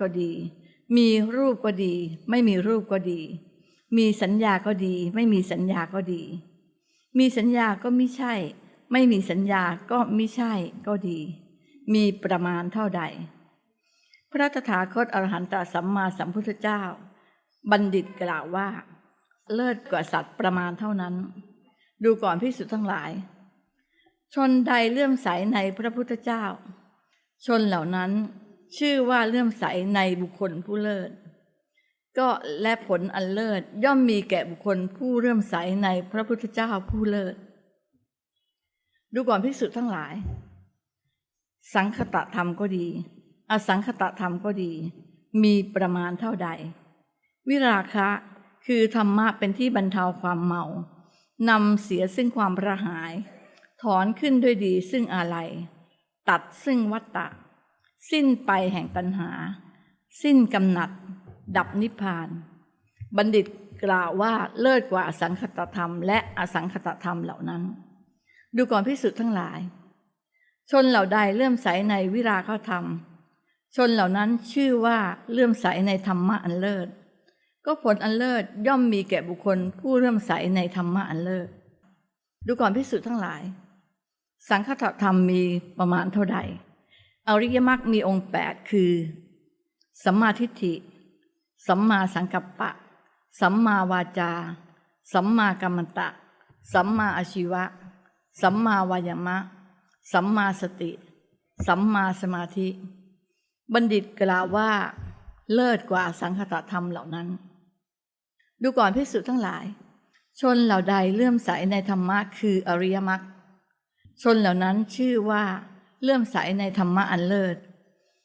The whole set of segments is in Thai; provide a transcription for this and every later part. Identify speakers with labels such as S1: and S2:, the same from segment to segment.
S1: ก็ดี มีรูปก็ดี ไม่มีรูปก็ดี มีสัญญาก็ดี ไม่มีสัญญาก็ดี มีสัญญาก็ไม่ใช่ ไม่มีสัญญาก็ไม่ใช่ก็ดี มีประมาณเท่าใด พระตถาคตอรหันตสัมมาสัมพุทธเจ้า บัณฑิตกล่าวว่า เลิศกว่าสัตว์ประมาณเท่านั้น ดูก่อนพิสุทั้งหลาย ชนใดเลื่อมใสในพระพุทธเจ้า ชนเหล่านั้น ชื่อว่าเลื่อมใสในบุคคลผู้เลิศ ก็และผลอันเลิศย่อมมีแก่บุคคลผู้เลื่อมใสในพระพุทธเจ้าผู้เลิศ ดูก่อนพิสุทั้งหลาย สังคตะธรรมก็ดี อสังคตะธรรมก็ดี มีประมาณเท่าใด วิราคะคือธรรมะเป็นที่บรรเทาความเมานำเสียซึ่งความระหาย ถอนขึ้นด้วยดีซึ่งอะไร ตัดซึ่งวัตตะ สิ้นไปแห่งตัณหา สิ้นกำหนัด ดับนิพพาน บัณฑิตกล่าวว่าเลิศกว่าอสังคตธรรม และอสังคตธรรมเหล่านั้น ดูก่อนพิสุทธ์ทั้งหลาย ชนเหล่าใดเลื่อมใสในวิราคธรรม ชนเหล่านั้นชื่อว่าเลื่อมใสในธรรมะอันเลิศ ก็ผลอันเลิศย่อมมีแก่บุคคลผู้เลื่อมใสในธรรมะอันเลิศ ดูก่อนพิสุทธ์ทั้งหลาย สังคตธรรมมีประมาณเท่าใด อริยมรรคมีองค์แปดคือสัมมาทิฏฐิ สัมมาสังกัปปะ สัมมาวาจา สัมมากัมมันตะ สัมมาอาชีวะ สัมมาวายามะ สัมมาสติ สัมมาสมาธิ บัณฑิตกล่าวว่า เลิศกว่าสังคตธรรมเหล่านั้น ดูก่อนพิสุทั้งหลาย ชนเหล่าใดเลื่อมใสในธรรมะคืออริยมรรค ชนเหล่านั้นชื่อว่า เลื่อมใสในธรรมะอันเลิศ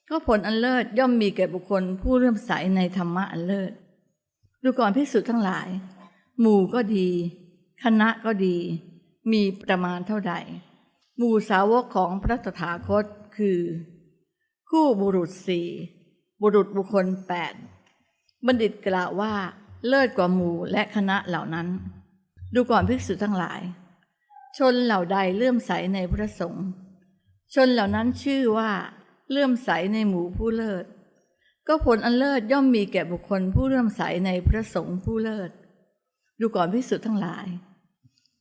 S1: ก็ผลอันเลิศย่อมมีแก่บุคคล ผู้เลื่อมใสในธรรมะอันเลิศ ดูก่อนพิสุทั้งหลาย หมู่ก็ดี คณะก็ดี มีประมาณเท่าใด หมู่สาวกของพระตถาคตคือ คู่บุรุษสี่บุรุษบุคคลแปดบัณฑิตกล่าวว่าเลิศกว่าหมู่และคณะเหล่านั้น ดูก่อนภิกษุทั้งหลาย ชนเหล่าใดเลื่อมใสในพระสงฆ์ ชนเหล่านั้นชื่อว่า เลื่อมใสในหมู่ผู้เลิศ ก็ผลอันเลิศย่อมมีแก่บุคคลผู้เลื่อมใสในพระสงฆ์ผู้เลิศ ดูก่อนภิกษุทั้งหลาย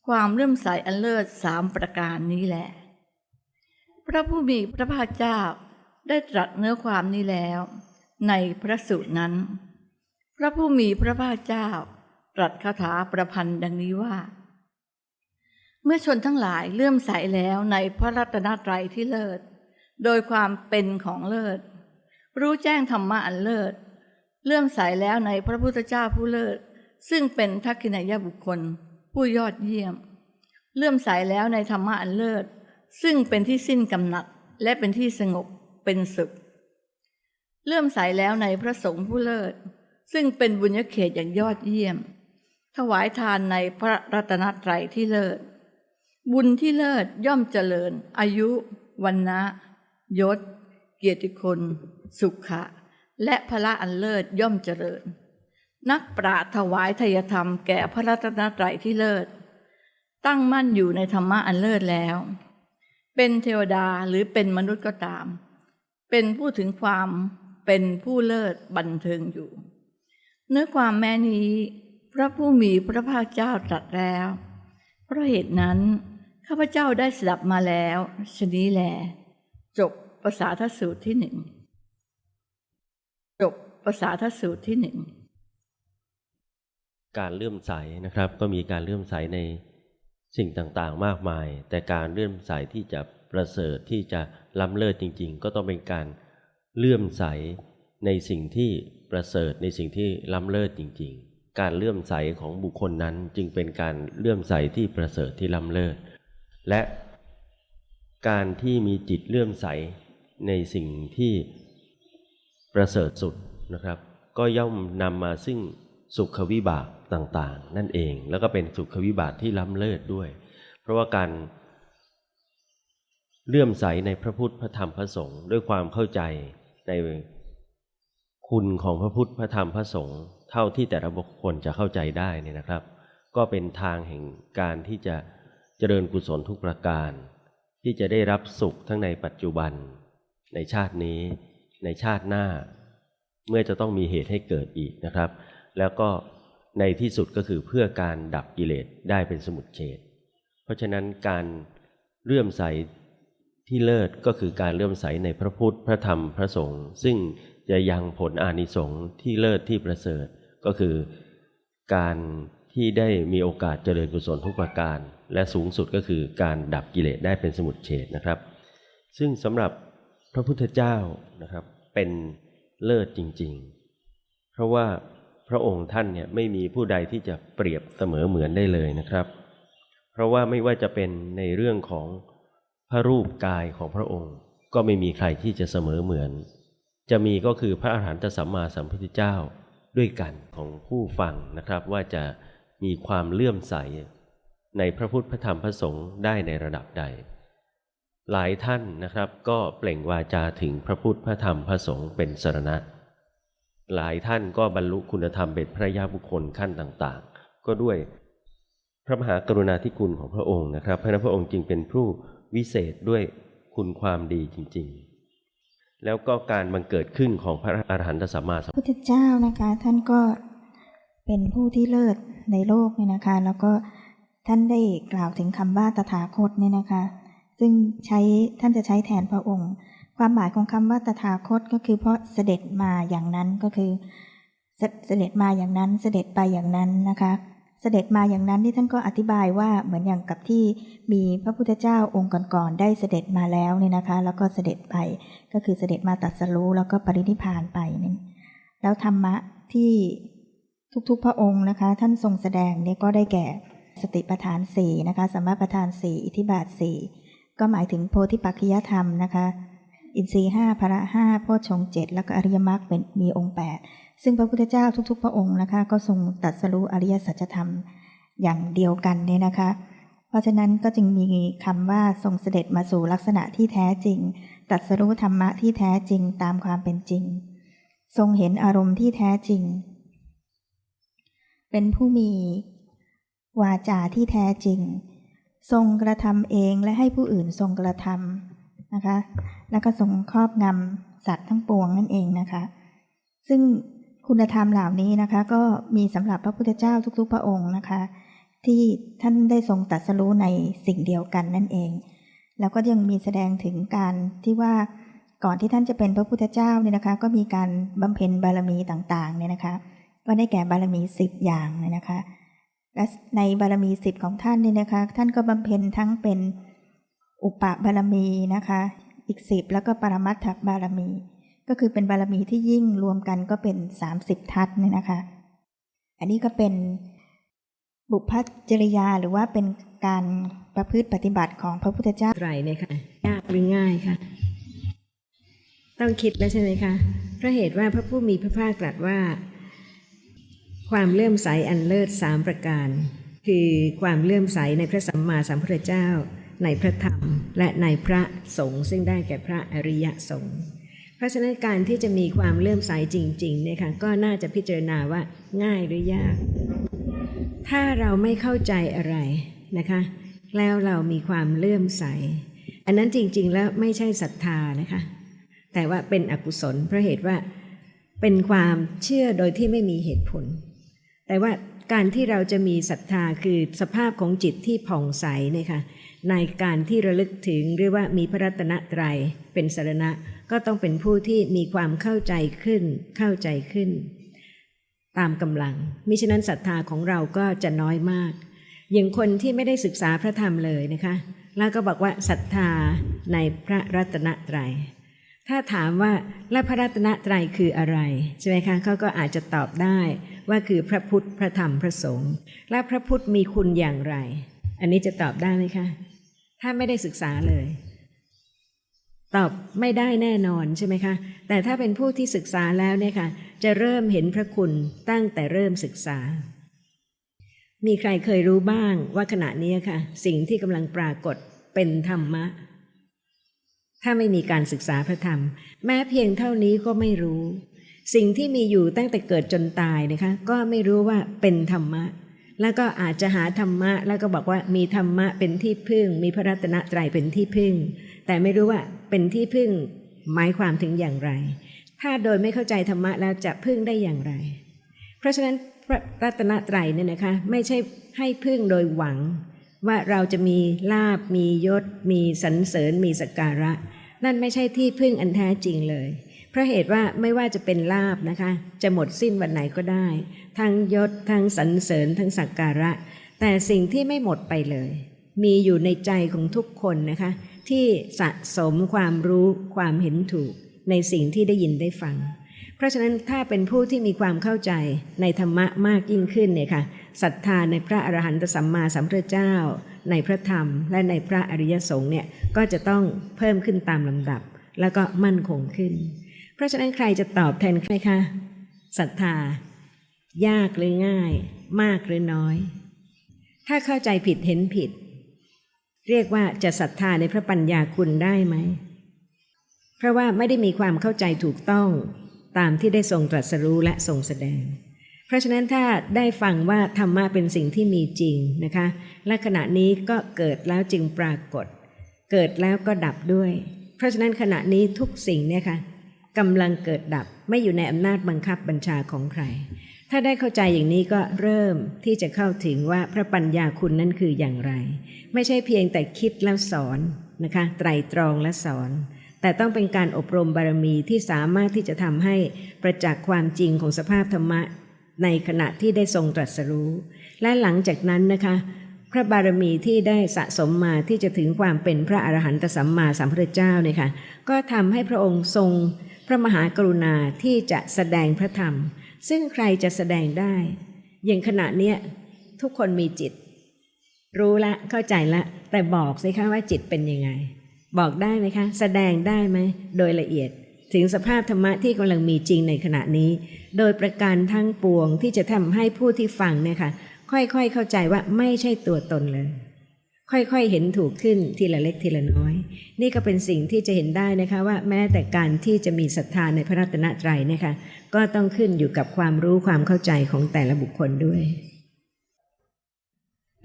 S1: ความเลื่อมใสอันเลิศสามประการนี้แหละ พระผู้มีพระภาคเจ้าได้ตรัสเนื้อความนี้แล้ว ในพระสูตรนั้น พระผู้มีพระภาคเจ้าตรัสคาถาประพันธ์ดังนี้ว่า เมื่อชนทั้งหลายเลื่อมใสแล้วในพระรัตนตรัยที่เลิศ โดยความเป็นของเลิศ รู้แจ้งธรรมะอันเลิศ เลื่อมใสแล้วในพระพุทธเจ้าผู้เลิศ ซึ่งเป็นทักขินายบุคคล ผู้ยอดเยี่ยม เลื่อมใสแล้วในธรรมะอันเลิศ ซึ่งเป็นที่สิ้นกำหนัดและเป็นที่สงบเป็นสุข เลื่อมใสแล้วในพระสงฆ์ผู้เลิศ ซึ่งเป็นบุญญเขตอย่างยอดเยี่ยม ถวายทานในพระรัตนตรัยที่เลิศ บุญที่เลิศย่อมเจริญ อายุวันนะยศ เกียรติคุณสุขะ และพระอันเลิศย่อมเจริญ นักปราถวายทายธรรมแก่พระรัตนตรัยที่เลิศ ตั้งมั่นอยู่ในธรรมะอันเลิศแล้ว เป็นเทวดาหรือเป็นมนุษย์ก็ตาม เป็นผู้ถึงความเป็นผู้เลิศบันเทิงอยู่ เนื้อความแม้นี้ พระผู้มีพระภาคเจ้าตรัสแล้ว เพราะเหตุนั้น ข้าพเจ้าได้สดับมาแล้วชนี้แล จบภาษาทสูตรที่หนึ่งจบภาษาทสูตรที่หนึ่ง
S2: การเลื่อมใสนะครับ ก็มีการเลื่อมใสในสิ่งต่างๆ มากมาย แต่การเลื่อมใสที่จะประเสริฐที่จะล้ำเลิศจริง ๆ ก็ต้องเป็นการเลื่อมใสในสิ่งที่ประเสริฐในสิ่งที่ล้ำเลิศจริง ๆ การเลื่อมใสของบุคคลนั้นจึงเป็นการเลื่อมใสที่ประเสริฐที่ล้ำเลิศ และการที่มีจิตเลื่อมใสในสิ่งที่ประเสริฐสุดนะครับ ก็ย่อมนำมาซึ่งสุขวิบากต่างๆ นั่นเองแล้วก็เป็นสุขวิบากที่ล้ำเลิศด้วย เพราะว่าการเลื่อมใสในพระพุทธพระธรรมพระสงฆ์ด้วยความเข้าใจในคุณของพระพุทธพระธรรมพระสงฆ์เท่าที่แต่ละบุคคลจะเข้าใจได้นี่นะครับ ก็เป็นทางแห่งการที่จะ เจริญกุศลทุกประการ ที่จะได้รับสุขทั้งในปัจจุบัน ในชาตินี้ ในชาติหน้า เมื่อจะต้องมีเหตุให้เกิดอีกนะครับ แล้วก็ในที่สุดก็คือเพื่อการดับกิเลสได้เป็นสมุทเฉดเพราะฉะนั้นการเลื่อมใสที่เลิศก็คือการเลื่อมใสในพระพุทธพระธรรมพระสงฆ์ซึ่งจะยังผลอานิสงส์ที่เลิศที่ประเสริฐก็คือการที่ได้มีโอกาสเจริญกุศลทุกประการ และสูงสุดก็คือการดับกิเลสได้เป็นสมุทเฉดนะครับ ซึ่งสำหรับพระพุทธเจ้านะครับเป็นเลิศจริง ๆ เพราะว่าพระองค์ท่านเนี่ยไม่มีผู้ใดที่จะเปรียบเสมอเหมือนได้เลยนะครับ เพราะว่าไม่ว่าจะเป็นในเรื่องของพระรูปกายของพระองค์ ก็ไม่มีใครที่จะเสมอเหมือน จะมีก็คือพระอรหันตสัมมาสัมพุทธเจ้าด้วยกันของผู้ฟังนะครับ ว่าจะมีความเลื่อมใส ในพระพุทธพระธรรมพระสงฆ์ได้ในระดับใด หลายท่านนะครับ ก็เปล่งวาจาถึงพระพุทธพระธรรมพระสงฆ์เป็นสรณะ หลายท่านก็บรรลุคุณธรรมเป็นพระยาบุคคลขั้นต่างๆ ก็ด้วยพระมหากรุณาธิคุณของพระองค์นะครับ พระฉะนั้นพระองค์จึงเป็นผู้วิเศษด้วยคุณความดีจริงๆ แล้วก็การบังเกิดขึ้นของพระอรหันตสัมมาสัม
S3: พุทธเจ้านะคะ ท่านก็เป็นผู้ที่เลิศในโลกเนี่ยนะคะ แล้วก็ ท่านได้กล่าวถึงคำว่าตถาคตเนี่ยนะคะ ซึ่งใช้ท่านจะใช้แทนพระองค์ ความหมายของคำว่าตถาคตก็คือเพราะเสด็จมาอย่างนั้นก็คือเสด็จมาอย่างนั้นเสด็จไปอย่างนั้นนะคะ เสด็จมาอย่างนั้นที่ท่านก็อธิบายว่าเหมือนอย่างกับที่มีพระพุทธเจ้าองค์ก่อนๆได้เสด็จมาแล้วเนี่ยนะคะ แล้วก็เสด็จไปก็คือเสด็จมาตรัสรู้แล้วก็ปรินิพพานไปนี่แล้วธรรมะที่ทุกๆพระองค์นะคะ ท่านทรงแสดงเนี่ยก็ได้แก่ สติปัฏฐานสี่นะคะสัมมาปัฏฐานสี่อิทธิบาทสี่ก็หมายถึงโพธิปัจจยธรรมนะคะ อินทรีย์ห้าพระห้าโพชฌงเจ็ดแล้วก็อริยมรรคเป็นมีองค์แปดซึ่งพระพุทธเจ้าทุก ๆ พระองค์นะคะ ก็ทรงตรัสรู้อริยสัจธรรมอย่างเดียวกันเนี่ยนะคะ เพราะฉะนั้นก็จึงมีคำว่าทรงเสด็จมาสู่ลักษณะที่แท้จริงตรัสรู้ธรรมะที่แท้จริงตามความเป็นจริง ทรงเห็นอารมณ์ที่แท้จริง เป็นผู้มี วาจาที่แท้จริง ทรงกระทำเองและให้ผู้อื่นทรงกระทำนะคะ แล้วก็ทรงครอบงำสัตว์ทั้งปวงนั่นเองนะคะ ซึ่งคุณธรรมเหล่านี้นะคะก็มีสำหรับพระพุทธเจ้าทุกๆ พระองค์นะคะ ที่ท่านได้ทรงตรัสรู้ในสิ่งเดียวกันนั่นเอง แล้วก็ยังมีแสดงถึงการที่ว่าก่อนที่ท่านจะเป็นพระพุทธเจ้าเนี่ยนะคะ ก็มีการบำเพ็ญบารมีต่างๆเนี่ยนะคะ ก็ได้แก่บารมีสิบอย่างเนี่ยนะคะ และในบารมีสิบของท่านเนี่ยนะคะ ท่านก็บำเพ็ญทั้งเป็นอุปบารมีนะคะ อีกสิบแล้วก็ปรมัตถบารมี ก็คือเป็นบารมีที่ยิ่งรวมกันก็เป็นสามสิบทัศน์เนี่ยนะคะ อันนี้ก็เป็นบุพจริยาหรือว่าเป็นการประพฤติปฏิบัติของพระพุทธเจ้า
S4: ไตรเนี่ยค่ะยากหรือง่ายค่ะ ต้องคิดแล้วใช่ไหมคะเพราะเหตุว่าพระผู้มีพระภาคตรัสว่า ความเลื่อมใสอันเลิศสามประการ คือความเลื่อมใสในพระสัมมาสัมพุทธเจ้า ในพระธรรม และในพระสงฆ์ซึ่งได้แก่พระอริยสงฆ์เพราะฉะนั้นการที่จะมีความเลื่อมใสจริงๆเนี่ยค่ะก็น่าจะพิจารณาว่าง่ายหรือยาก ถ้าเราไม่เข้าใจอะไรนะคะ แล้วเรามีความเลื่อมใส อันนั้นจริงๆแล้วไม่ใช่ศรัทธานะคะ แต่ว่าเป็นอกุศลเพราะเหตุว่าเป็นความเชื่อโดยที่ไม่มีเหตุผล แต่ว่าการที่เราจะมีศรัทธาคือสภาพของจิตที่ผ่องใสเนี่ยค่ะในการที่ระลึกถึงเรียกว่ามีพระรัตนตรัยเป็นสารณะ ก็ต้องเป็นผู้ที่มีความเข้าใจขึ้น เข้าใจขึ้น ตามกำลังมิฉะนั้นศรัทธาของเราก็จะน้อยมาก อย่างคนที่ไม่ได้ศึกษาพระธรรมเลยนะคะ แล้วก็บอกว่าศรัทธาในพระรัตนตรัยถ้าถามว่าและพระรัตนตรัยคืออะไรใช่ไหมคะเขาก็อาจจะตอบได้ ว่าคือพระพุทธพระธรรมพระสงฆ์และพระพุทธมีคุณอย่างไร อันนี้จะตอบได้ไหมคะ ถ้าไม่ได้ศึกษาเลย ตอบไม่ได้แน่นอนใช่ไหมคะ แต่ถ้าเป็นผู้ที่ศึกษาแล้วเนี่ยค่ะ จะเริ่มเห็นพระคุณตั้งแต่เริ่มศึกษา มีใครเคยรู้บ้างว่าขณะนี้ค่ะ สิ่งที่กำลังปรากฏเป็นธรรมะถ้าไม่มีการศึกษาพระธรรม แม้เพียงเท่านี้ก็ไม่รู้ สิ่งที่มีอยู่ตั้งแต่เกิดจนตายนะคะก็ไม่รู้ว่าเป็นธรรมะ แล้วก็อาจจะหาธรรมะ แล้วก็บอกว่ามีธรรมะเป็นที่พึ่ง มีพระรัตนตรัยเป็นที่พึ่ง แต่ไม่รู้ว่าเป็นที่พึ่งหมายความถึงอย่างไร ถ้าโดยไม่เข้าใจธรรมะแล้วจะพึ่งได้อย่างไร เพราะฉะนั้นพระรัตนตรัยเนี่ยนะคะไม่ใช่ให้พึ่งโดยหวัง ว่าเราจะมีลาบมียศ มีสรรเสริญ มีสกการะ นั่นไม่ใช่ที่พึ่งอันแท้จริงเลย เพราะเหตุว่าไม่ว่าจะเป็นลาบนะคะ จะหมดสิ้นวันไหนก็ได้ ทั้งยศทั้งสรรเสริญทั้งสักการะ แต่สิ่งที่ไม่หมดไปเลย มีอยู่ในใจของทุกคนนะคะ ที่สะสมความรู้ความเห็นถูกในสิ่งที่ได้ยินได้ฟัง เพราะฉะนั้นถ้าเป็นผู้ที่มีความเข้าใจในธรรมะมากยิ่งขึ้นเนี่ยค่ะศรัทธาในพระอรหันตสัมมาสัมพุทธเจ้า ในพระธรรม และในพระอริยสงฆ์เนี่ยก็จะต้องเพิ่มขึ้นตามลำดับ แล้วก็มั่นคงขึ้น เพราะฉะนั้นใครจะตอบแทนใครคะศรัทธายากหรือง่าย มากหรือน้อย ถ้าเข้าใจผิดเห็นผิด เรียกว่าจะศรัทธาในพระปัญญาคุณได้ไหม เพราะว่าไม่ได้มีความเข้าใจถูกต้องตามที่ได้ทรงตรัสรู้และทรงแสดง เพราะฉะนั้นถ้าได้ฟังว่าธรรมะเป็นสิ่งที่มีจริงนะคะ และขณะนี้ก็เกิดแล้วจึงปรากฏ เกิดแล้วก็ดับด้วย เพราะฉะนั้นขณะนี้ทุกสิ่งเนี่ยค่ะ กำลังเกิดดับไม่อยู่ในอำนาจบังคับบัญชาของใคร ถ้าได้เข้าใจอย่างนี้ก็เริ่มที่จะเข้าถึงว่าพระปัญญาคุณนั้นคืออย่างไร ไม่ใช่เพียงแต่คิดแล้วสอนนะคะไตรตรองและสอน แต่ต้องเป็นการอบรมบารมีที่สามารถที่จะทำให้ประจักษ์ความจริงของสภาพธรรมะ ในขณะที่ได้ทรงตรัสรู้ และหลังจากนั้นนะคะพระบารมีที่ได้สะสมมาที่จะถึงความเป็นพระอรหันตสัมมาสัมพุทธเจ้าเนี่ยค่ะก็ทำให้พระองค์ทรง ระมหากรุณาที่จะแสดงพระธรรม ซึ่งใครจะแสดงได้ อย่างขณะเนี้ยทุกคนมีจิต รู้ละเข้าใจละ แต่บอกสิคะว่าจิตเป็นยังไง บอกได้ไหมคะ แสดงได้ไหมโดยละเอียด ถึงสภาพธรรมะที่กำลังมีจริงในขณะนี้ โดยประการทั้งปวงที่จะทำให้ผู้ที่ฟังเนี่ยค่ะค่อยๆเข้าใจว่าไม่ใช่ตัวตนเลย ค่อยๆ เห็นถูกขึ้นทีละเล็กทีละน้อย นี่ก็เป็นสิ่งที่จะเห็นได้นะคะว่าแม้แต่การที่จะมีศรัทธาในพระรัตนตรัยนี่ยค่ะก็ต้องขึ้นอยู่กับความรู้ความเข้าใจของแต่ละบุคคลด้วย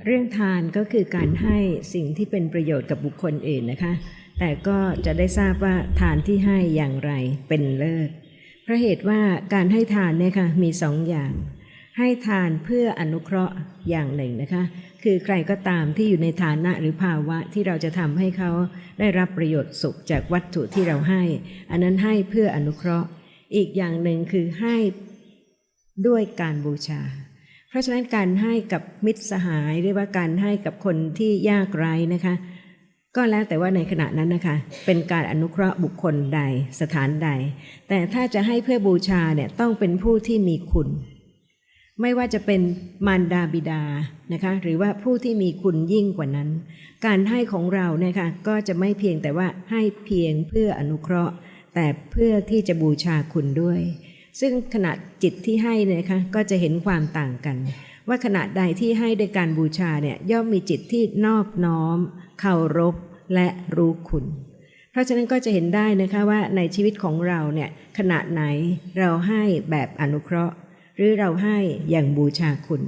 S4: เรื่องทานก็คือการให้สิ่งที่เป็นประโยชน์กับบุคคลอื่นนะคะ แต่ก็จะได้ทราบว่าทานที่ให้อย่างไรเป็นเลิศเพราะเหตุว่าการให้ทานเนี่ยค่ะมีสองอย่าง ให้ทานเพื่ออนุเคราะห์อย่างหนึ่งนะคะ คือใครก็ตามที่อยู่ในฐานะหรือภาวะที่เราจะทำให้เขาได้รับประโยชน์สุขจากวัตถุที่เราให้ อันนั้นให้เพื่ออนุเคราะห์ อีกอย่างหนึ่งคือให้ด้วยการบูชา เพราะฉะนั้นการให้กับมิตรสหายหรือว่าการให้กับคนที่ยากไร้นะคะ ก็แล้วแต่ว่าในขณะนั้นนะคะ เป็นการอนุเคราะห์บุคคลใดสถานใด แต่ถ้าจะให้เพื่อบูชาเนี่ยต้องเป็นผู้ที่มีคุณ ไม่ว่าจะเป็นมารดาบิดานะคะหรือว่าผู้ที่มีคุณยิ่งกว่านั้น การให้ของเราเนี่ยค่ะก็จะไม่เพียงแต่ว่าให้เพียงเพื่ออนุเคราะห์ แต่เพื่อที่จะบูชาคุณด้วย ซึ่งขณะจิตที่ให้เนี่ยนะคะก็จะเห็นความต่างกัน ว่าขณะใดที่ให้ด้วยการบูชาเนี่ยย่อมมีจิตที่นอบน้อมเคารพและรู้คุณ เพราะฉะนั้นก็จะเห็นได้นะคะว่าในชีวิตของเราเนี่ยขณะไหนเราให้แบบอนุเคราะห์ หรือเราให้อย่างบูชาคุณ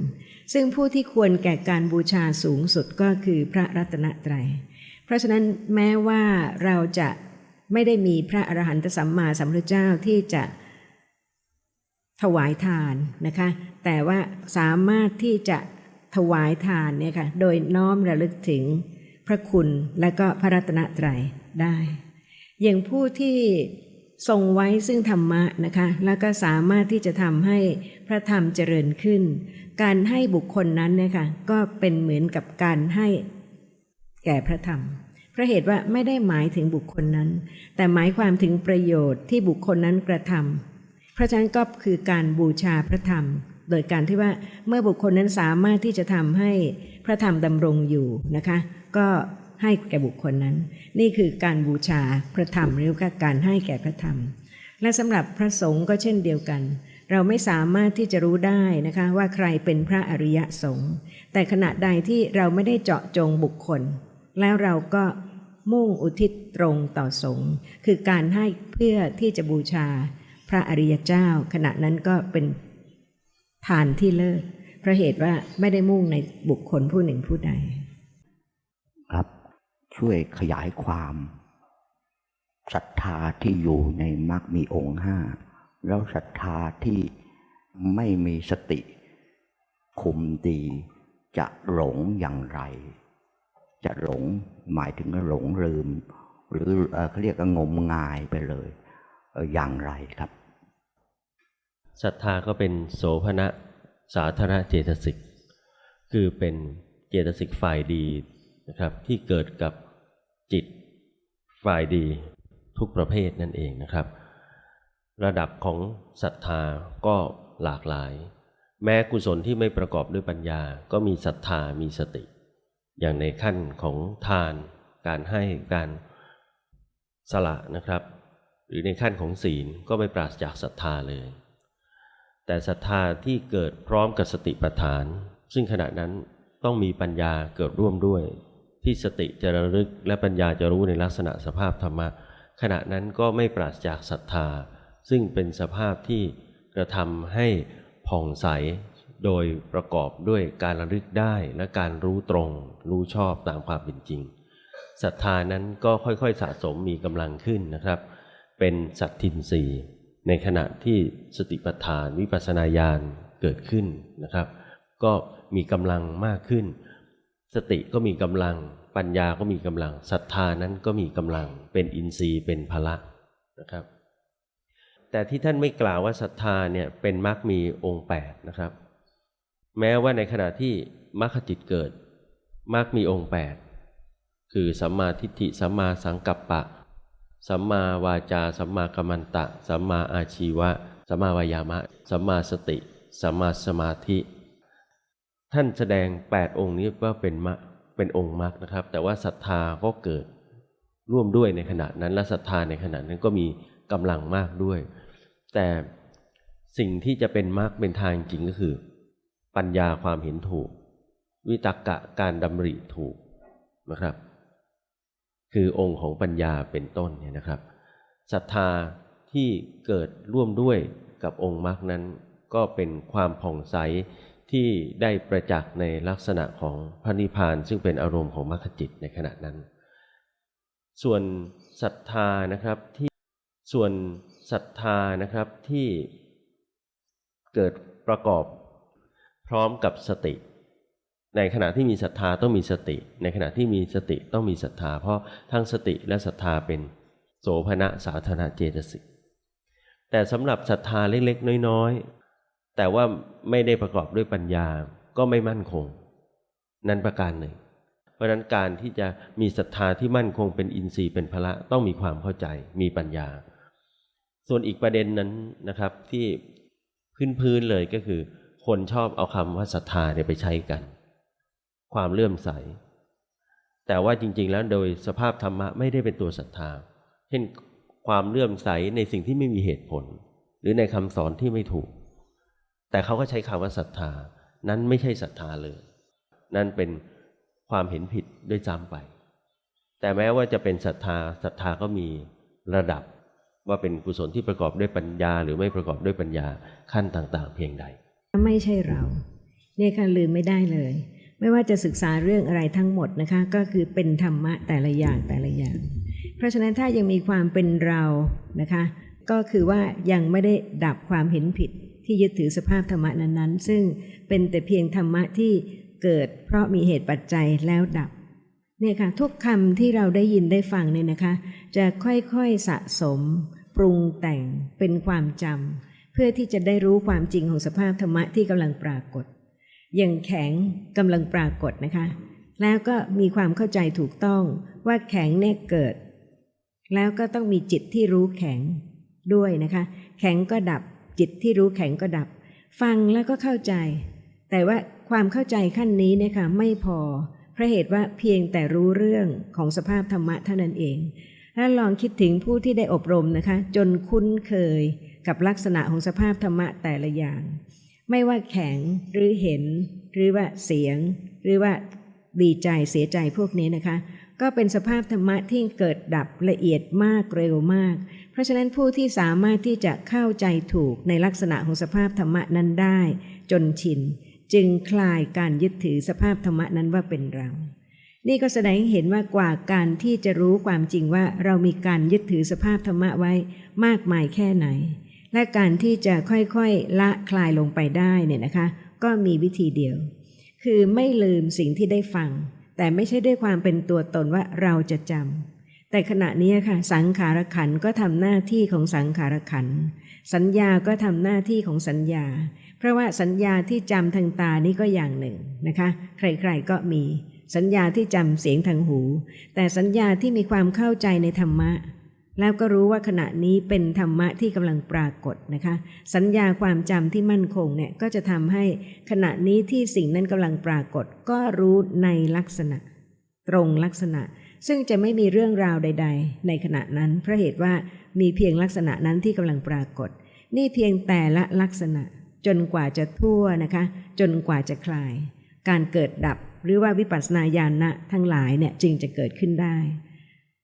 S4: ซึ่งผู้ที่ควรแก่การบูชาสูงสุดก็คือพระรัตนตรัย เพราะฉะนั้นแม้ว่าเราจะไม่ได้มีพระอรหันตสัมมาสัมพุทธเจ้าที่จะถวายทานนะคะ แต่ว่าสามารถที่จะถวายทานเนี่ยค่ะโดยน้อมระลึกถึงพระคุณและก็พระรัตนตรัยได้ อย่างผู้ที่ ทรงไว้ซึ่งธรรมะนะคะ แล้วก็สามารถที่จะทำให้พระธรรมเจริญขึ้น การให้บุคคลนั้นนี่ยค่ะก็เป็นเหมือนกับการให้แก่พระธรรมเพราะเหตุว่าไม่ได้หมายถึงบุคคลนั้น แต่หมายความถึงประโยชน์ที่บุคคลนั้นกระทำเพราะฉะนั้นก็คือการบูชาพระธรรม โดยการที่ว่าเมื่อบุคคลนั้นสามารถที่จะทำให้พระธรรมดำรงอยู่นะคะ ก็ ให้แก่บุคคลนั้น นี่คือการบูชาพระธรรมหรือว่าการให้แก่พระธรรม และสำหรับพระสงฆ์ก็เช่นเดียวกัน เราไม่สามารถที่จะรู้ได้นะคะว่าใครเป็นพระอริยสงฆ์แต่ขณะใดที่เราไม่ได้เจาะจงบุคคล แล้วเราก็มุ่งอุทิศตรงต่อสงฆ์คือการให้เพื่อที่จะบูชาพระอริยเจ้า ขณะนั้นก็เป็นทานที่เลิศเพราะเหตุว่าไม่ได้มุ่งในบุคคลผู้หนึ่งผู้ใด
S5: ช่วยขยายความศรัทธาที่อยู่ในมรรคมีองค์ห้าแล้วศรัทธาที่ไม่มีสติ คุมดีจะหลงอย่างไร จะหลงหมายถึงหลงลืม หรือเขาเรียกงมงายไปเลยอย่างไรครับ
S2: ศรัทธาก็เป็นโสภณะสาธารณเจตสิกคือเป็นเจตสิกฝ่ายดีนะครับที่เกิดกับ จิต ฝ่ายดีทุกประเภทนั่นเองนะครับ ระดับของศรัทธาก็หลากหลาย แม้กุศลที่ไม่ประกอบด้วยปัญญา ก็มีศรัทธามีสติ อย่างในขั้นของทาน การให้การสละนะครับ หรือในขั้นของศีลก็ไม่ปราศจากศรัทธาเลย แต่ศรัทธาที่เกิดพร้อมกับสติปัฏฐาน ซึ่งขณะนั้นต้องมีปัญญาเกิดร่วมด้วย ที่สติจะระลึกและปัญญาจะรู้ในลักษณะสภาพธรรมะขณะนั้นก็ไม่ปราศจากศรัทธา ซึ่งเป็นสภาพที่กระทำให้ผ่องใสโดยประกอบด้วยการระลึกได้และการรู้ตรง รู้ชอบตามความเป็นจริงศรัทธานั้นก็ค่อยๆสะสมมีกำลังขึ้นนะครับ เป็นสัตทินรีในขณะที่สติปัฏฐานวิปัสสนาญาณเกิดขึ้นนะครับ ก็มีกำลังมากขึ้น สติก็มีกำลัง ปัญญาก็มีกำลังศรัทธานั้นก็มีกำลังเป็นอินทรีย์เป็นพละนะครับ แต่ที่ท่านไม่กล่าวว่าศรัทธาเนี่ยเป็นมรรคมีองค์แปดนะครับ แม้ว่าในขณะที่มรรคจิตเกิดมรรคมีองค์แปดคือสัมมาทิฏฐิสัมมาสังกัปปะสัมมาวาจาสัมมากัมมันตะสัมมาอาชีวะสัมมาวายามะสัมมาสติสัมมาสมาธิ ท่านแสดง 8 องค์นี้ว่าเป็นมรรค เป็นองค์มรรคนะครับ แต่ว่าศรัทธาก็เกิดร่วมด้วยในขณะนั้นและศรัทธาในขณะนั้นก็มีกำลังมากด้วย แต่สิ่งที่จะเป็นมรรคเป็นทางจริงก็คือ ปัญญาความเห็นถูก วิตกกะการดำริถูกนะครับ คือองค์ของปัญญาเป็นต้นเนี่ยนะครับศรัทธาที่เกิดร่วมด้วยกับองค์มรรคนั้น ก็เป็นความผ่องใส ที่ได้ประจักษ์ในลักษณะของพระนิพพานซึ่งเป็นอารมณ์ของมรรคจิตในขณะนั้น ส่วนศรัทธานะครับที่ส่วนศรัทธานะครับที่เกิดประกอบพร้อมกับสติ ในขณะที่มีศรัทธาต้องมีสติ ในขณะที่มีสติต้องมีศรัทธา เพราะทั้งสติและศรัทธาเป็นโสภณะสาธารณเจตสิกแต่สำหรับศรัทธาเล็กๆ น้อยๆ แต่ว่าไม่ได้ประกอบด้วยปัญญาก็ไม่มั่นคง นั่นประการหนึ่ง เพราะฉะนั้นการที่จะมีศรัทธาที่มั่นคงเป็นอินทรีย์เป็นพละต้องมีความเข้าใจมีปัญญา ส่วนอีกประเด็นนั้นนะครับที่พื้นๆเลยก็คือ คนชอบเอาคำว่าศรัทธาเนี่ยไปใช้กัน ความเลื่อมใส แต่ว่าจริง ๆ แล้วโดยสภาพธรรมะไม่ได้เป็นตัวศรัทธา เช่นความเลื่อมใสในสิ่งที่ไม่มีเหตุผล หรือในคำสอนที่ไม่ถูก แต่เขาก็ใช้คำว่าศรัทธา นั้นไม่ใช่ศรัทธาเลย นั่นเป็นความเห็นผิดด้วยซ้ำไป แต่แม้ว่าจะเป็นศรัทธาศรัทธาก็มีระดับว่าเป็นกุศลที่ประกอบด้วยปัญญา หรือไม่ประกอบด้วยปัญญาขั้นต่างๆ เพียงใด
S4: ไม่ใช่เราเนี่ยค่ะลืมไม่ได้เลย ไม่ว่าจะศึกษาเรื่องอะไรทั้งหมดนะคะ ก็คือเป็นธรรมะแต่ละอย่างแต่ละอย่าง เพราะฉะนั้นถ้ายังมีความเป็นเรานะคะ ก็คือว่ายังไม่ได้ดับความเห็นผิด ที่ยึดถือสภาพธรรมะนั้นๆ ซึ่งเป็นแต่เพียงธรรมะที่เกิด เพราะมีเหตุปัจจัยแล้วดับเนี่ยค่ะทุกคำที่เราได้ยินได้ฟังเนี่ยนะคะ จะค่อยๆสะสม ปรุงแต่งเป็นความจำเพื่อที่จะได้รู้ความจริงของสภาพธรรมะที่กำลังปรากฏ อย่างแข็งกำลังปรากฏนะคะ แล้วก็มีความเข้าใจถูกต้องว่าแข็งเนี่ยเกิด แล้วก็ต้องมีจิตที่รู้แข็งด้วยนะคะ แข็งก็ดับ จิตที่รู้แข็งก็ดับ ฟังแล้วก็เข้าใจ แต่ว่าความเข้าใจขั้นนี้เนี่ยค่ะไม่พอเพราะเหตุว่าเพียงแต่รู้เรื่องของสภาพธรรมะเท่านั้นเอง ถ้าลองคิดถึงผู้ที่ได้อบรมนะคะ จนคุ้นเคยกับลักษณะของสภาพธรรมะแต่ละอย่าง ไม่ว่าแข็งหรือเห็น หรือว่าเสียง หรือว่าดีใจเสียใจพวกนี้นะคะ ก็เป็นสภาพธรรมะที่เกิดดับละเอียดมากเร็วมาก เพราะฉะนั้นผู้ที่สามารถที่จะเข้าใจถูกในลักษณะของสภาพธรรมะนั้นได้ จนชิน จึงคลายการยึดถือสภาพธรรมะนั้นว่าเป็นเรา นี่ก็แสดงเห็นว่ากว่าการที่จะรู้ความจริงว่าเรามีการยึดถือสภาพธรรมะไว้มากมายแค่ไหน และการที่จะค่อยๆละคลายลงไปได้เนี่ยนะคะ ก็มีวิธีเดียว คือไม่ลืมสิ่งที่ได้ฟัง แต่ไม่ใช่ด้วยความเป็นตัวตนว่าเราจะจำแต่ขณะนี้ค่ะ สังขารขันก็ทำหน้าที่ของสังขารขัน สัญญาก็ทำหน้าที่ของสัญญา เพราะว่าสัญญาที่จำทางตานี่ก็อย่างหนึ่งนะคะ ใครๆก็มี สัญญาที่จำเสียงทางหู แต่สัญญาที่มีความเข้าใจในธรรมะ แล้วก็รู้ว่าขณะนี้เป็นธรรมะที่กำลังปรากฏนะคะ สัญญาความจำที่มั่นคงเนี่ยก็จะทำให้ขณะนี้ที่สิ่งนั้นกำลังปรากฏ ก็รู้ในลักษณะ ตรงลักษณะ ซึ่งจะไม่มีเรื่องราวใด ๆ ในขณะนั้นเพราะเหตุว่ามีเพียงลักษณะนั้นที่กำลังปรากฏ นี่เพียงแต่ละลักษณะ จนกว่าจะทั่วนะคะ จนกว่าจะคลาย การเกิดดับหรือว่าวิปัสสนาญาณะทั้งหลายเนี่ยจึงจะเกิดขึ้นได้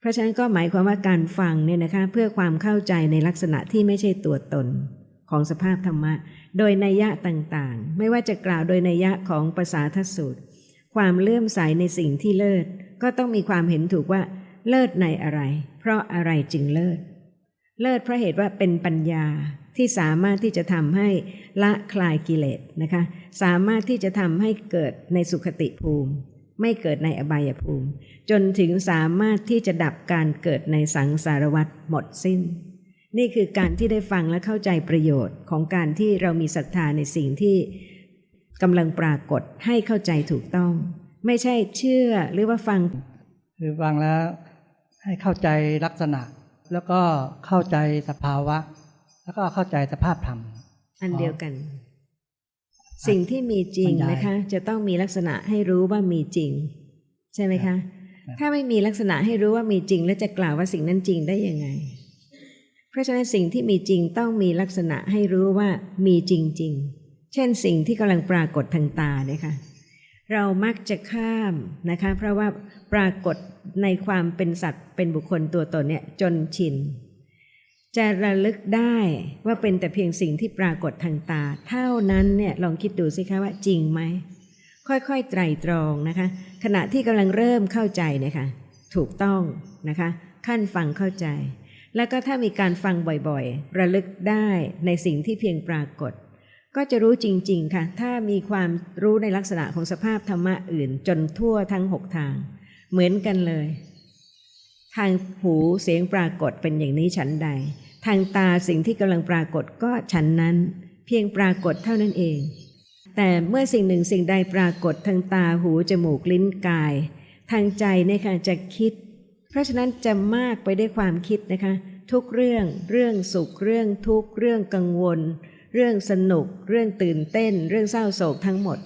S4: เพราะฉะนั้นก็หมายความว่าการฟังเนี่ยนะคะเพื่อความเข้าใจในลักษณะที่ไม่ใช่ตัวตนของสภาพธรรมะ โดยนัยยะต่างๆ ไม่ว่าจะกล่าวโดยนัยยะของภาษาทสูตร ความเลื่อมใสในสิ่งที่เลิศ ก็ต้องมีความเห็นถูกว่าเลิศในอะไร เพราะอะไรจึงเลิศ เลิศเพราะเหตุว่าเป็นปัญญาที่สามารถที่จะทำให้ละคลายกิเลสนะคะ สามารถที่จะทำให้เกิดในสุขติภูมิ ไม่เกิดในอบายภูมิ จนถึงสามารถที่จะดับการเกิดในสังสารวัฏหมดสิ้น นี่คือการที่ได้ฟังและเข้าใจประโยชน์ของการที่เรามีศรัทธาในสิ่งที่กำลังปรากฏให้เข้าใจถูกต้อง ไม่ใช่เชื่อหรือว่าฟัง
S6: คือฟังแล้วให้เข้าใจลักษณะ แล้วก็เข้าใจสภาวะ แล้วก็เข้าใจสภาพธรรม
S4: อันเดียวกัน สิ่งที่มีจริง
S6: บรรยาย
S4: นะคะ จะต้องมีลักษณะให้รู้ว่ามีจริง ใช่ไหมคะ
S6: ครับ
S4: ถ้าไม่มีลักษณะให้รู้ว่ามีจริง แล้วจะกล่าวว่าสิ่งนั้นจริงได้ยังไง เพราะฉะนั้นสิ่งที่มีจริงต้องมีลักษณะให้รู้ว่ามีจริง ๆ เช่นสิ่งที่กำลังปรากฏทางตาเนี่ยค่ะเรามักจะข้ามนะคะ เพราะว่าปรากฏในความเป็นสัตว์เป็นบุคคลตัวตนเนี่ยจนชิน จะระลึกได้ว่าเป็นแต่เพียงสิ่งที่ปรากฏทางตา เท่านั้นเนี่ยลองคิดดูสิคะว่าจริงไหม ค่อยๆไตรตรองนะคะ ขณะที่กำลังเริ่มเข้าใจนี่ยค่ะถูกต้องนะคะ ขั้นฟังเข้าใจ แล้วก็ถ้ามีการฟังบ่อยๆ ระลึกได้ในสิ่งที่เพียงปรากฏ ก็จะรู้จริง ๆ ค่ะ ถ้ามีความรู้ในลักษณะของสภาพธรรมะอื่น จนทั่วทั้งหกทาง เหมือนกันเลย ทางหูเสียงปรากฏเป็นอย่างนี้ฉันใด ทางตาสิ่งที่กำลังปรากฏก็ฉันนั้น เพียงปรากฏเท่านั้นเอง แต่เมื่อสิ่งหนึ่งสิ่งใดปรากฏทางตาหูจมูกลิ้นกาย ทางใจเนี่ยค่ะจะคิด เพราะฉะนั้นจะมากไปได้วยความคิดนะคะ ทุกเรื่อง เรื่องสุข เรื่องทุกข์ เรื่องกังวล เรื่องสนุก เรื่องตื่นเต้น เรื่องเศร้าโศกทั้งหมด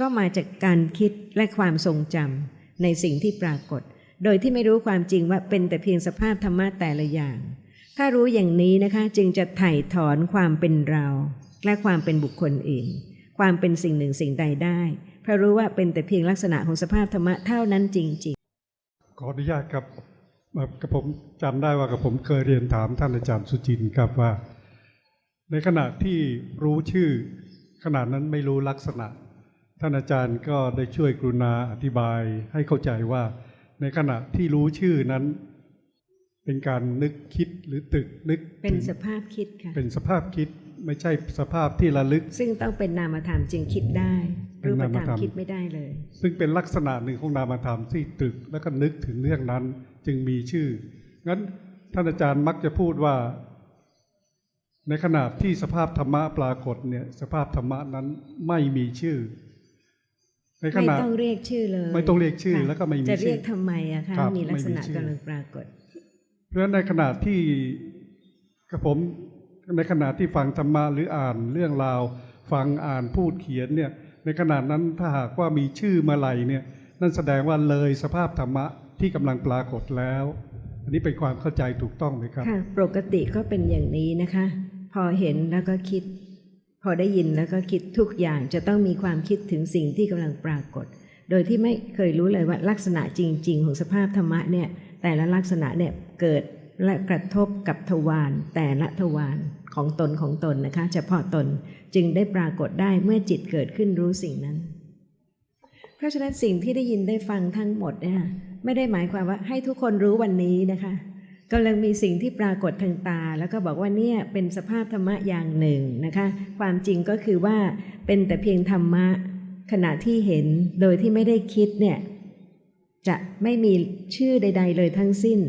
S4: ก็มาจากการคิดและความทรงจำในสิ่งที่ปรากฏ โดยที่ไม่รู้ความจริงว่าเป็นแต่เพียงสภาพธรรมะแต่ละอย่าง ถ้ารู้อย่างนี้นะคะจึงจะไถ่ถอนความเป็นเรา และความเป็นบุคคลอื่น ความเป็นสิ่งหนึ่งสิ่งใดได้ เพราะรู้ว่าเป็นแต่เพียงลักษณะของสภาพธรรมะเท่านั้นจริง ๆ
S7: ขออนุญาตครับกับผมจำได้ว่ากับผมเคยเรียนถามท่านอาจารย์สุจินต์ครับว่า ในขณะที่รู้ชื่อ ขณะนั้นไม่รู้ลักษณะ ท่านอาจารย์ก็ได้ช่วยกรุณาอธิบายให้เข้าใจว่า ในขณะที่รู้ชื่อนั้น เป็นการนึกคิดหรือตึกนึก
S4: เป็น
S7: ถึง
S4: สภาพคิดค่ะ
S7: เป็นสภาพคิดไม่ใช่สภาพที่ระลึก
S4: ซึ่งต้องเป็นนามธรรมจึงคิดได้
S7: เป็น
S4: รูป
S7: นาม
S4: ธรรม
S7: ธรรม
S4: คิดไม่ได้เลย
S7: ซึ่งเป็นลักษณะหนึ่งของนามธรรมที่ตรึกแล้วก็นึกถึงเรื่องนั้น จึงมีชื่องั้นท่านอาจารย์มักจะพูดว่า ในขณะที่สภาพธรรมะปรากฏเนี่ยสภาพธรรมะนั้นไม่มีชื่อในข
S4: ไม่
S7: ณะ
S4: ต้องเรียกชื่อเลย
S7: ไม่ต้องเรียกชื่อ
S4: ค่ะ
S7: แล้วก็ไม่มี
S4: จะเรียก
S7: ชื่อ
S4: ทำไมอะคะ
S7: ครับ
S4: มีลักษณะ
S7: ไม่มีชื่อ
S4: กำลังปรากฏ
S7: เพราะฉะนั้นในขณะที่กับผมในขณะที่ฟังธรรมะหรืออ่านเรื่องราว ฟังอ่านพูดเขียนเนี่ยในขณะนั้นถ้าหากว่ามีชื่อมื่อไหร่เนี่ยนั่นแสดงว่าเลยสภาพธรรมะที่กำลังปรากฏแล้ว อันนี้เป็นความเข้าใจถูกต้องไหมครับ
S4: ค่ะปกติก็เป็นอย่างนี้นะคะ พอเห็นแล้วก็คิด พอได้ยินแล้วก็คิดทุกอย่างจะต้องมีความคิดถึงสิ่งที่กำลังปรากฏ โดยที่ไม่เคยรู้เลยว่าลักษณะจริง ๆ ของสภาพธรรมะเนี่ย แต่ละลักษณะเนี่ยเกิดและกระทบกับทวารแต่ละทวารของตนของตนนะคะ เฉพาะตนจึงได้ปรากฏได้เมื่อจิตเกิดขึ้นรู้สิ่งนั้น เพราะฉะนั้นสิ่งที่ได้ยินได้ฟังทั้งหมดเนี่ยไม่ได้หมายความว่าให้ทุกคนรู้วันนี้นะคะกำลังมีสิ่งที่ปรากฏทางตา แล้วก็บอกว่าเนี่ยเป็นสภาพธรรมะอย่างหนึ่งนะคะ ความจริงก็คือว่าเป็นแต่เพียงธรรมะขณะที่เห็นโดยที่ไม่ได้คิดเนี่ย จะไม่มีชื่อใด ๆ เลยทั้งสิ้น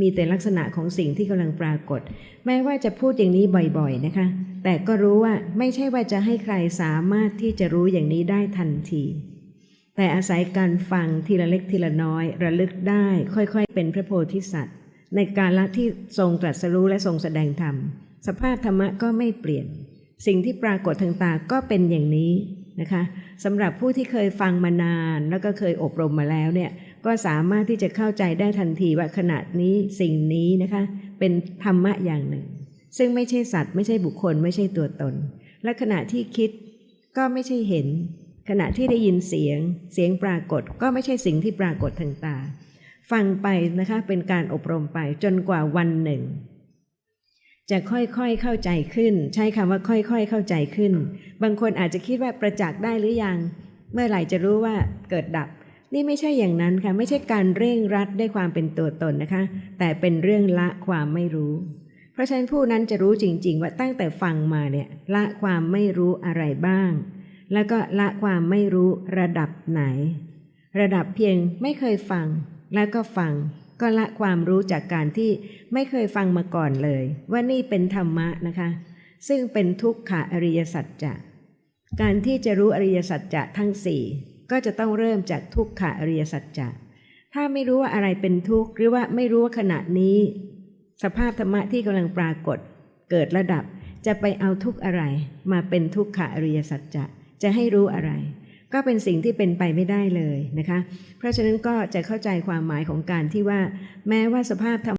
S4: มีแต่ลักษณะของสิ่งที่กำลังปรากฏ แม้ว่าจะพูดอย่างนี้บ่อยๆนะคะ แต่ก็รู้ว่าไม่ใช่ว่าจะให้ใครสามารถที่จะรู้อย่างนี้ได้ทันที แต่อาศัยการฟังทีละเล็กทีละน้อย ระลึกได้ค่อยๆ เป็นพระโพธิสัตว์ ในการละที่ทรงตรัสรู้และทรงแสดงธรรม สภาพธรรมะก็ไม่เปลี่ยน สิ่งที่ปรากฏทางตาก็เป็นอย่างนี้นะคะสำหรับผู้ที่เคยฟังมานานแล้วก็เคยอบรมมาแล้วเนี่ย ก็สามารถที่จะเข้าใจได้ทันทีว่าขณะนี้สิ่งนี้นะคะ เป็นธรรมะอย่างหนึ่ง ซึ่งไม่ใช่สัตว์ไม่ใช่บุคคล ไม่ใช่ตัวตน และขณะที่คิดก็ไม่ใช่เห็น ขณะที่ได้ยินเสียง เสียงปรากฏก็ไม่ใช่สิ่งที่ปรากฏทางตา ฟังไปนะคะเป็นการอบรมไปจนกว่าวันหนึ่งจะค่อยๆเข้าใจขึ้น ใช้คำว่าค่อยๆเข้าใจขึ้น บางคนอาจจะคิดว่าประจักษ์ได้หรือยัง เมื่อไหร่จะรู้ว่าเกิดดับ นี่ไม่ใช่อย่างนั้นค่ะ ไม่ใช่การเร่งรัดด้วยความเป็นตัวตนนะคะ แต่เป็นเรื่องละความไม่รู้ เพราะฉะนั้นผู้นั้นจะรู้จริง ๆ ว่าตั้งแต่ฟังมาเนี่ยละความไม่รู้อะไรบ้าง แล้วก็ละความไม่รู้ระดับไหน ระดับเพียงไม่เคยฟัง แล้วก็ฟัง ก็ละความรู้จากการที่ไม่เคยฟังมาก่อนเลย ว่านี่เป็นธรรมะนะคะ ซึ่งเป็นทุกขะอริยสัจจะการที่จะรู้อริยสัจจะทั้งสี่ ก็จะต้องเริ่มจากทุกขะอริยสัจจะถ้าไม่รู้ว่าอะไรเป็นทุกข์หรือว่าไม่รู้ว่าขณะนี้ สภาพธรรมะที่กำลังปรากฏ เกิดระดับจะไปเอาทุกข์อะไร มาเป็นทุกขะอริยสัจจะจะให้รู้อะไร ก็เป็นสิ่งที่เป็นไปไม่ได้เลยนะคะ เพราะฉะนั้นก็จะเข้าใจความหมายของการที่ว่า แม้ว่าสภาพธรรม